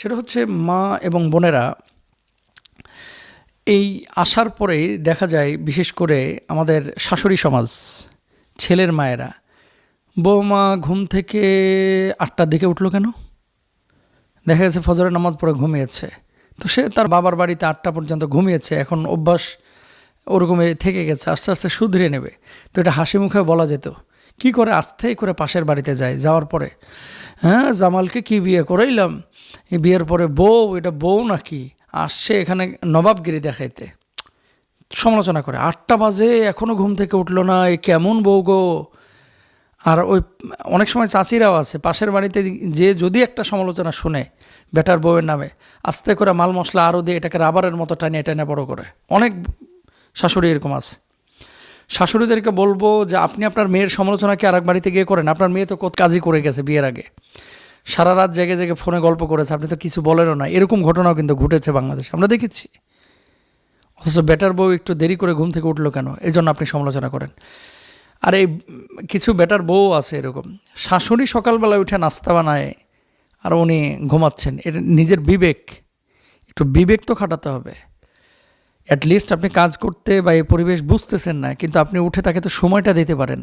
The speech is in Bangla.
সেটা হচ্ছে মা এবং বোনেরা এই আসার পরেই দেখা যায়, বিশেষ করে আমাদের শাশুড়ি সমাজ, ছেলের মায়েরা, বৌমা ঘুম থেকে আটটার দিকে উঠল কেন? দেখা গেছে ফজরের নামাজ পড়ে ঘুমিয়েছে। তো সে তার বাবার বাড়িতে আটটা পর্যন্ত ঘুমিয়েছে, এখন অভ্যাস ওরকমই থেকে গেছে, আস্তে আস্তে শুধরে নেবে। তো এটা হাসি মুখে বলা যেত। কি করে আস্তে করে পাশের বাড়িতে যায়? যাওয়ার পরে হ্যাঁ জামালকে কি বিয়ে করাইলাম? বিয়ের পরে বউ, এটা বউ নাকি? আসছে এখানে নবাবগিরি দেখাইতে। সমালোচনা করে, আটটা বাজে এখনও ঘুম থেকে উঠল না, এ কেমন বউ গো? আর ওই অনেক সময় চাচিরাও আছে, পাশের বাড়িতে যে যদি একটা সমালোচনা শুনে, বেটার বউয়ের নামে, আস্তে করে মাল মশলা আরও দিয়ে এটাকে রাবারের মতো টানিয়ে টানিয়ে বড় করে। অনেক শাশুড়ি এরকম আছে। শাশুড়িদেরকে বলব যে আপনি আপনার মেয়ের সমালোচনা কি আরেক বাড়িতে গিয়ে করেন। আপনার মেয়ে তো কত কাজই করে গেছে বিয়ের আগে। সারা রাত জেগে জেগে ফোনে গল্প করেছে। আপনি তো কিছু বলেনও না। এরকম ঘটনাও কিন্তু ঘটেছে বাংলাদেশে। আমরা দেখেছি। অথচ বেটার বউ একটু দেরি করে ঘুম থেকে উঠল কেন? এই জন্য আপনি সমালোচনা করেন। আর এই কিছু বেটার বউ আছে এরকম। শাশুড়ি সকালবেলায় উঠে নাস্তা বানায় আর উনি ঘুমাচ্ছেন। এটা নিজের বিবেক। একটু বিবেক তো খাটাতে হবে। অ্যাটলিস্ট আপনি কাজ করতে বা এই পরিবেশ বুঝতেছেন না, কিন্তু আপনি উঠে তাকে তো সময়টা দিতে পারেন।